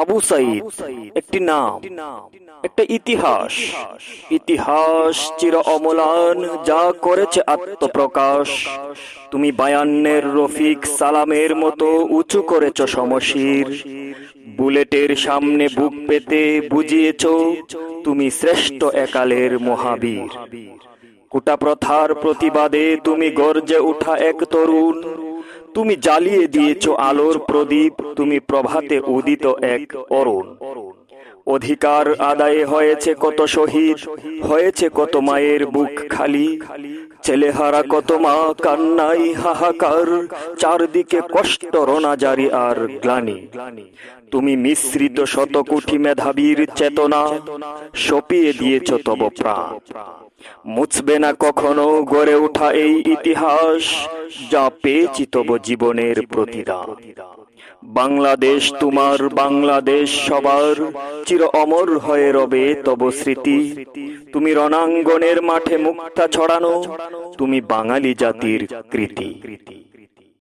আবু সাইদ একটি নাম একটা ইতিহাস। ইতিহাস। চির অমলান যা করেছে আত্মপ্রকাশ। তুমি বায়ান্নের রফিক সালামের মতো উঁচু করেছ সমশির। বুলেটের সামনে বুক পেতে বুঝিয়েছ তুমি শ্রেষ্ঠ একালের মহাবীর। কুটা প্রথার প্রতিবাদে তুমি গর্জে উঠা এক তরুণ। তুমি জ্বালিয়ে দিয়েছ আলোর প্রদীপ, তুমি প্রভাতে উদিত এক অরুণ। অধিকার আদায়ে হয়েছে কত শহীদ, হয়েছে কত মায়ের বুক খালি। ছেলেহারা কত মা কান্নাই হাহাকার। চারদিকে কষ্ট রোনাজারি আর গ্লানি। তুমি মিশ্রিত শতকুঠি মেধাবীর চেতনা। সপিয়ে দিয়েছ তব প্রাণ। মুছবে না কখনো গড়ে ওঠা এই ইতিহাস। যা পেয়েছি তব জীবনের প্রতিদান। বাংলাদেশ তোমার বাংলাদেশ সবার। চির অমর হয়ে রবে তব স্মৃতি। তুমি রণাঙ্গনের মাঠে মুক্তা ছড়ানো। তুমি বাঙালি জাতির কৃতি